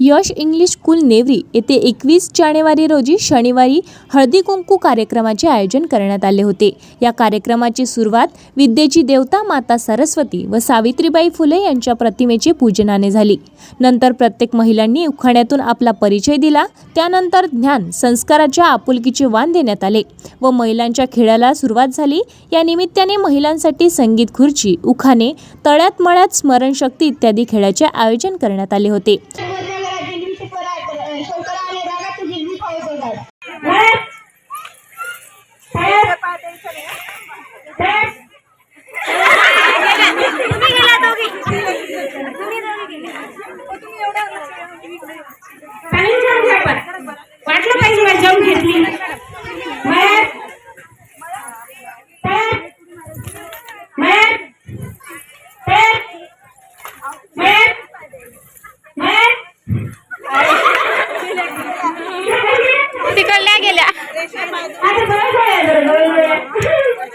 यश English school Nevari येथे एकवीस जानेवारी रोजी शनिवारी हळदी कुंकू कार्यक्रमाचे आयोजन करण्यात आले होते. या कार्यक्रमाची सुरुवात विद्येची देवता माता सरस्वती व सावित्रीबाई फुले यांच्या प्रतिमेचे पूजनाने झाली. नंतर प्रत्येक महिलांनी उखाण्यातून आपला परिचय दिला. त्यानंतर ज्ञान संस्काराच्या आपुलकीचे वाण देण्यात आले व महिलांच्या खेळाला सुरुवात झाली. या निमित्ताने महिलांसाठी संगीत खुर्ची उखाणे तळ्यात मळ्यात स्मरणशक्ती इत्यादी खेळाचे आयोजन करण्यात आले होते. आपण वाटलं पाहिजे मला जाऊन घेतली. तिकडल्या गेल्या आता बरं झालं, बरं झालं.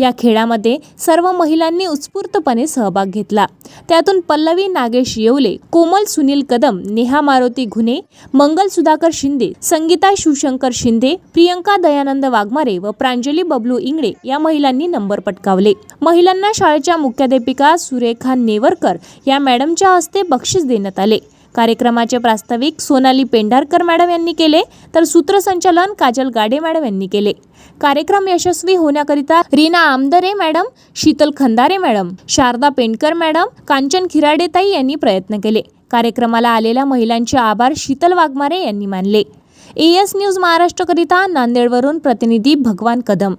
या खेळामध्ये सर्व महिलांनी उत्स्फूर्तपणे सहभाग घेतला. त्यातून पल्लवी नागेश येवले कोमल सुनील कदम नेहा मारुती घुने मंगल सुधाकर शिंदे संगीता शिवशंकर शिंदे प्रियंका दयानंद वाघमारे व प्रांजली बबलू इंगळे या महिलांनी नंबर पटकावले. महिलांना शाळेच्या मुख्याध्यापिका सुरेखा नेवरकर या मॅडमच्या हस्ते बक्षीस देण्यात आले. कार्यक्रमाचे प्रास्ताविक सोनाली पेंढारकर मॅडम यांनी केले तर सूत्रसंचालन काजल गाडे मॅडम यांनी केले. कार्यक्रम यशस्वी होण्याकरिता Reena Amdare madam Sheetal Khandare madam Sharada Pendkar madam Kanchan खिराडेताई यांनी प्रयत्न केले. कार्यक्रमाला आलेल्या महिलांचे आभार शीतल वाघमारे यांनी मानले. एएस न्यूज महाराष्ट्रकरिता नांदेडवरून प्रतिनिधी भगवान कदम.